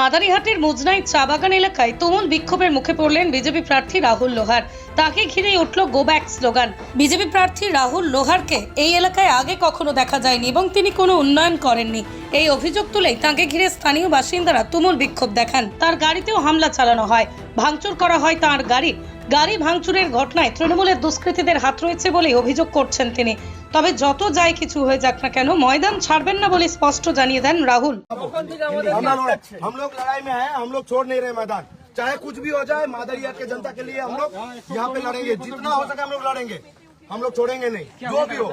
মাদারিহাটের মুজনাই চা বাগান এলাকায় তুমুল বিক্ষোভের মুখে পড়লেন বিজেপি প্রার্থী রাহুল লোহার। তাকে ঘিরে উঠল গো ব্যাক স্লোগান বিজেপি প্রার্থী রাহুল লোহারকে এই এলাকায় আগে কখনো দেখা যায়নি এবং তিনি কোনো উন্নয়ন করেননি। এই অভিযোগ তুলেই তাকে ঘিরে স্থানীয় বাসিন্দারা তুমুল বিক্ষোভ দেখান তার গাড়িতেও হামলা চালানো হয় ভাঙচুর করা হয় তার গাড়ি গাড়ি ভাঙচুরের ঘটনায় তৃণমূলের দুষ্কৃতীদের হাত রয়েছে বলে অভিযোগ করছেন তিনি তবে যত যাই কিছু হয়ে যাক না কেন ময়দান ছাড়বেন না বলে স্পষ্ট জানিয়ে দেন রাহুল हम लोग हम लोग लड़ाई में हैं हम लोग छोड़ नहीं रहे मैदान चाहे कुछ भी हो जाए मादरिया के जनता के लिए हम लोग यहाँ पे लड़ेंगे जितना हो सके हम लोग लड़ेंगे हम लोग छोड़ेंगे नहीं। जो भी हो।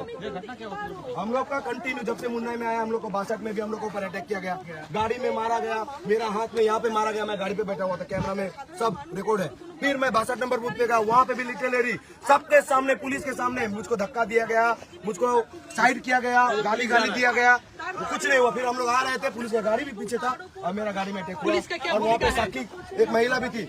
हम लोग का कंटिन्यू जब से मुन्नाई में आया हम लोग को बासठ में भी हम लोग को ऊपर अटैक किया गया। गाड़ी में मारा गया मेरा हाथ में यहाँ पे मारा गया मैं गाड़ी पे बैठा हुआ था कैमरा में सब रिकॉर्ड है। फिर मैं बासठ नंबर बूथ पे गया वहाँ पे भी लिटरेरी सबके सामने पुलिस के सामने मुझको धक्का दिया गया मुझको साइड किया गया गाली गाली दिया गया कुछ नहीं हुआ। फिर हम लोग आ रहे थे पुलिस का गाड़ी भी पीछे था और मेरा गाड़ी में अटैक हुआ। और वहाँ पे साकी एक महिला भी थी।